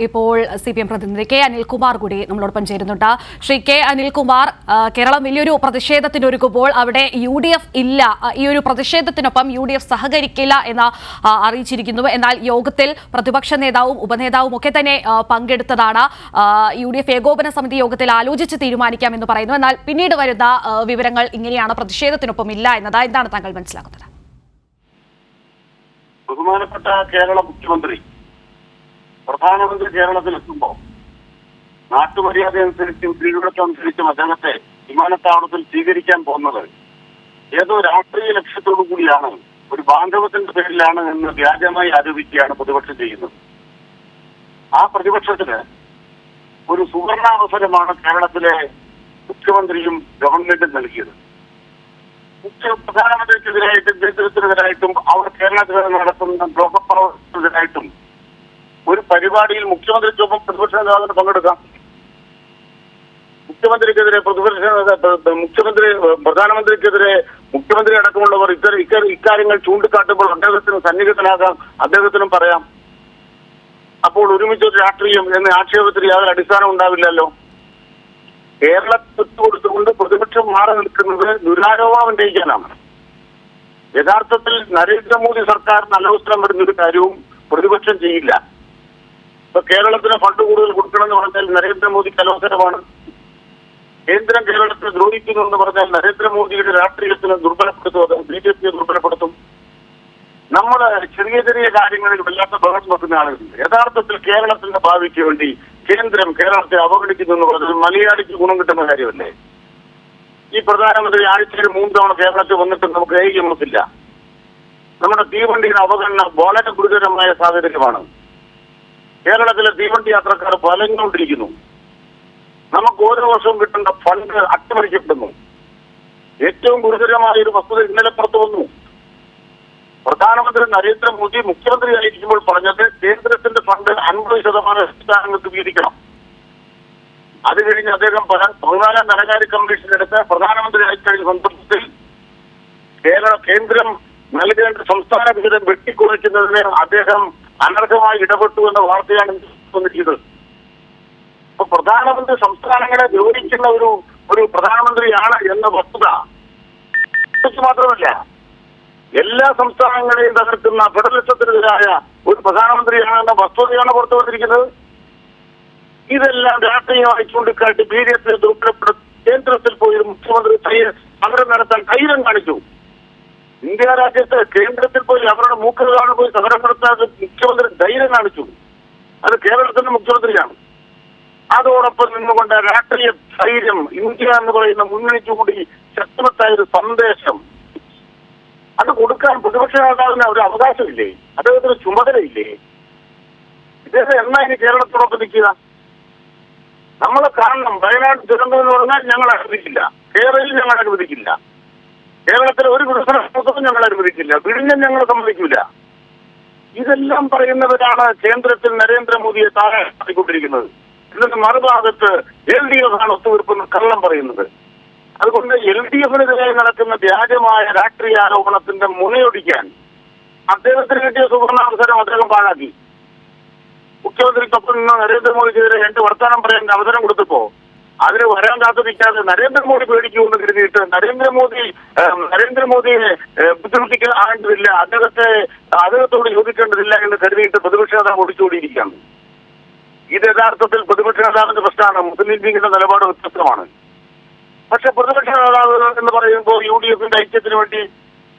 ഇപ്പോൾ C P M പ്രതിനിധി K Anilkumar കൂടി നമ്മളോടൊപ്പം ചേരുന്നുണ്ട്. ശ്രീ കെ അനിൽകുമാർ കേരളം വലിയൊരു പ്രതിഷേധത്തിനൊരുക്കുമ്പോൾ അവിടെ യു ഡി എഫ് ഇല്ല ഈ ഒരു പ്രതിഷേധത്തിനൊപ്പം യു ഡി എഫ് സഹകരിക്കില്ല എന്ന് അറിയിച്ചിരിക്കുന്നു. എന്നാൽ യോഗത്തിൽ പ്രതിപക്ഷ നേതാവും ഉപനേതാവും ഒക്കെ തന്നെ പങ്കെടുത്തതാണ്. യു ഡി എഫ് ഏകോപന സമിതി യോഗത്തിൽ ആലോചിച്ച് തീരുമാനിക്കാം എന്ന് പറയുന്നു. എന്നാൽ പിന്നീട് വരുന്ന വിവരങ്ങൾ ഇങ്ങനെയാണ്. പ്രതിഷേധത്തിനൊപ്പം ഇല്ല എന്നത്. എന്താണ് താങ്കൾ മനസ്സിലാക്കുന്നത്? ബഹുമാനപ്പെട്ട കേരള മുഖ്യമന്ത്രി പ്രധാനമന്ത്രി കേരളത്തിലെത്തുമ്പോൾ നാട്ടുമര്യാദ അനുസരിച്ച് അനുസരിച്ചും അദ്ദേഹത്തെ വിമാനത്താവളത്തിൽ സ്വീകരിക്കാൻ പോകുന്നത് ഏതോ രാഷ്ട്രീയ ലക്ഷ്യത്തോടു കൂടിയാണ്. ഒരു ബാന്ധവത്തിന്റെ പേരിലാണ് എന്ന് വ്യാജമായി ആരോപിക്കുകയാണ് പ്രതിപക്ഷം ചെയ്യുന്നത്. ആ പ്രതിപക്ഷത്തിന് ഒരു സുവർണാവസരമാണ് കേരളത്തിലെ മുഖ്യമന്ത്രിയും ഗവൺമെന്റും നൽകിയത്. മുഖ്യ പ്രധാനമന്ത്രിക്കെതിരായിട്ടും ദരിദ്രത്തിനെതിരായിട്ടും അവർ കേരളത്തിൽ നടത്തുന്ന ദ്രോഹപ്രവർത്തനത്തിനെതിരായിട്ടും പരിപാടിയിൽ മുഖ്യമന്ത്രിക്കൊപ്പം പ്രതിപക്ഷ നേതാവിന് പങ്കെടുക്കാം. മുഖ്യമന്ത്രിക്കെതിരെ പ്രതിപക്ഷ മുഖ്യമന്ത്രി പ്രധാനമന്ത്രിക്കെതിരെ മുഖ്യമന്ത്രി അടക്കമുള്ളവർ ഇത്തരം ഇക്കാര്യം ഇക്കാര്യങ്ങൾ ചൂണ്ടിക്കാട്ടുമ്പോൾ അദ്ദേഹത്തിന് സന്നിഹിതനാകാം അദ്ദേഹത്തിനും പറയാം. അപ്പോൾ ഒരുമിച്ച് ഒരു രാഷ്ട്രീയം എന്ന ആക്ഷേപത്തിൽ യാതൊരു അടിസ്ഥാനം ഉണ്ടാവില്ലല്ലോ. കേരള കൊടുത്തുകൊണ്ട് പ്രതിപക്ഷം മാറി നിൽക്കുന്നത് ദുരാരോപണം ഉന്നയിക്കാനാണ് യഥാർത്ഥത്തിൽ നരേന്ദ്രമോദി സർക്കാർ അലോസനം വരുന്ന ഒരു കാര്യവും പ്രതിപക്ഷം ചെയ്യില്ല. ഇപ്പൊ കേരളത്തിന് ഫണ്ട് കൂടുതൽ കൊടുക്കണമെന്ന് പറഞ്ഞാൽ നരേന്ദ്രമോദിക്ക് അലോസരമാണ് കേന്ദ്രം കേരളത്തെ ദ്രോഹിക്കുന്നു എന്ന് പറഞ്ഞാൽ നരേന്ദ്രമോദിയുടെ രാഷ്ട്രീയത്തിന് ദുർബലപ്പെടുത്തും ബി ജെ പിയെ ദുർബലപ്പെടുത്തും. നമ്മൾ ചെറിയ ചെറിയ കാര്യങ്ങളിൽ വല്ലാത്ത ബഹളം വെക്കുന്ന ആളുകളുണ്ട്. യഥാർത്ഥത്തിൽ കേരളത്തിന്റെ ഭാവിക്ക് വേണ്ടി കേന്ദ്രം കേരളത്തെ അവഗണിക്കുന്നു എന്ന് പറഞ്ഞാൽ മലയാളിക്ക് ഗുണം കിട്ടുന്ന കാര്യമല്ലേ? ഈ പ്രധാനമന്ത്രി ആഴ്ചയിൽ മൂന്ന് തവണ കേരളത്തിൽ വന്നിട്ട് നമുക്ക് ഏകീകരണത്തില്ല നമ്മുടെ തീവണ്ടിയുടെ അവഗണന വളരെ ഗുരുതരമായ സാഹചര്യമാണ്. കേരളത്തിലെ തീവണ്ടി യാത്രക്കാർ വലഞ്ഞുകൊണ്ടിരിക്കുന്നു. നമുക്ക് ഓരോ വർഷവും കിട്ടേണ്ട ഫണ്ട് അട്ടിമറിക്കപ്പെടുന്നു. ഏറ്റവും ഗുരുതരമായ ഒരു വസ്തുത ഇന്നലെ പുറത്തു വന്നു. പ്രധാനമന്ത്രി നരേന്ദ്രമോദി മുഖ്യമന്ത്രിയായിരിക്കുമ്പോൾ പറഞ്ഞത് കേന്ദ്രത്തിന്റെ ഫണ്ട് അൻപത് ശതമാനം സംസ്ഥാനങ്ങൾക്ക് വീതിക്കണം അത് കഴിഞ്ഞ് അദ്ദേഹം പല- പതിനാലാം ധനകാര്യ കമ്മീഷനെടുത്ത് പ്രധാനമന്ത്രി ആയിക്കഴിഞ്ഞ സന്ദർഭത്തിൽ കേരള കേന്ദ്രം നൽകേണ്ട സംസ്ഥാന വിഹിതം വെട്ടിക്കുറയ്ക്കുന്നതിന് അദ്ദേഹം അനർഹമായി ഇടപെട്ടു എന്ന വാർത്തയാണ് വന്നിരിക്കുന്നത്. അപ്പൊ പ്രധാനമന്ത്രി സംസ്ഥാനങ്ങളെ വിവരിക്കുന്ന ഒരു ഒരു പ്രധാനമന്ത്രിയാണ് എന്ന വസ്തുത മാത്രമല്ല എല്ലാ സംസ്ഥാനങ്ങളെയും തകർക്കുന്ന ഫെഡറലിസത്തിനെതിരായ ഒരു പ്രധാനമന്ത്രിയാണെന്ന വസ്തുതയാണ് പുറത്തു വന്നിരിക്കുന്നത്. ഇതെല്ലാം രാഷ്ട്രീയമായി ചൂണ്ടിക്കാട്ടി ബി ജെ പി ദുർബലപ്പെടുത്തി കേന്ദ്രത്തിൽ പോയി മുഖ്യമന്ത്രി സമരം നടത്താൻ ധൈര്യം കാണിച്ചു. ഇന്ത്യ രാജ്യത്ത് കേന്ദ്രത്തിൽ പോയി അവരുടെ മൂക്കുകളാണ് പോയി സമരം നടത്താൻ മുഖ്യമന്ത്രി ധൈര്യം കാണിച്ചു. അത് കേരളത്തിന്റെ മുഖ്യമന്ത്രിയാണ്. അതോടൊപ്പം നിന്നുകൊണ്ട് രാഷ്ട്രീയ ധൈര്യം ഇന്ത്യ എന്ന് പറയുന്ന മുന്നണിച്ചുകൂടി ശക്തമത്തായ ഒരു സന്ദേശം. അത് കൊടുക്കാൻ പ്രതിപക്ഷ നേതാവിന് ഒരു അവകാശമില്ലേ? അദ്ദേഹത്തിന് ചുമതലയില്ലേ? ഇദ്ദേഹം എന്നാ ഇനി കേരളത്തോടൊപ്പം നിൽക്കുക? നമ്മളെ കാരണം വയനാട് ദുരന്തം എന്ന് പറഞ്ഞാൽ ഞങ്ങൾ അനുവദിക്കില്ല. കേരളയിൽ ഞങ്ങൾ അനുവദിക്കില്ല. കേരളത്തിലെ ഒരു പ്രവർത്തനം ഞങ്ങൾ അനുവദിക്കില്ല വിഴിഞ്ഞം ഞങ്ങൾ സമ്മതിക്കില്ല ഇതെല്ലാം പറയുന്നവരാണ് കേന്ദ്രത്തിൽ നരേന്ദ്രമോദിയെ താഴെ നടത്തിക്കൊണ്ടിരിക്കുന്നത് എന്നിട്ട് മറുഭാഗത്ത് എൽ ഡി എഫ് ആണ് ഒത്തുതീർപ്പെന്ന് കള്ളം പറയുന്നത്. അതുകൊണ്ട് എൽ ഡി എഫിനെതിരെ നടക്കുന്ന വ്യാജമായ രാഷ്ട്രീയ ആരോപണത്തിന്റെ മുനയൊടിക്കാൻ അദ്ദേഹത്തിന് കിട്ടിയ സുവർണാവസരം അദ്ദേഹം പാഴാക്കി. മുഖ്യമന്ത്രിക്കൊപ്പം നിന്ന് നരേന്ദ്രമോദിക്കെതിരെ രണ്ട് വർത്തമാനം പറയാൻ അവസരം കൊടുത്തപ്പോ അതിന് വരാൻ കാത്തിരിക്കാതെ നരേന്ദ്രമോദി പേടിക്കുമെന്ന് കരുതിയിട്ട് നരേന്ദ്രമോദി നരേന്ദ്രമോദിയെ ബുദ്ധിമുട്ടിക്കാൻ ആകേണ്ടതില്ല അദ്ദേഹത്തെ അദ്ദേഹത്തോട് യോജിക്കേണ്ടതില്ല എന്ന് കരുതിയിട്ട് പ്രതിപക്ഷ നേതാവ് ഒടിച്ചുകൂടിയിരിക്കുകയാണ് ഇത് യഥാർത്ഥത്തിൽ പ്രതിപക്ഷ നേതാവിന്റെ പ്രശ്നമാണ്. മുസ്ലിം ലീഗിന്റെ നിലപാട് വ്യത്യസ്തമാണ്. പക്ഷെ പ്രതിപക്ഷ നേതാവ് എന്ന് പറയുമ്പോൾ യു ഡി എഫിന്റെ ഐക്യത്തിന് വേണ്ടി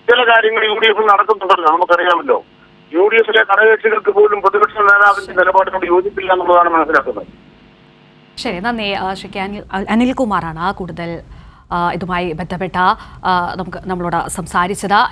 ചില കാര്യങ്ങൾ യു ഡി എഫിൽ നടക്കുന്നുണ്ടല്ലോ. നമുക്കറിയാമല്ലോ. യു ഡി എഫിലെ ഘടകകക്ഷികൾക്ക് പോലും പ്രതിപക്ഷ നേതാവിന്റെ നിലപാടിനോട് യോജിപ്പില്ല എന്നുള്ളതാണ് മനസ്സിലാക്കുന്നത്. ശരി നന്ദി ആ, ശ്രീ കെ അനിൽ അനിൽകുമാറാണ് കൂടുതൽ ഇതുമായി ബന്ധപ്പെട്ട നമുക്ക് നമ്മളോട് സംസാരിച്ചത്.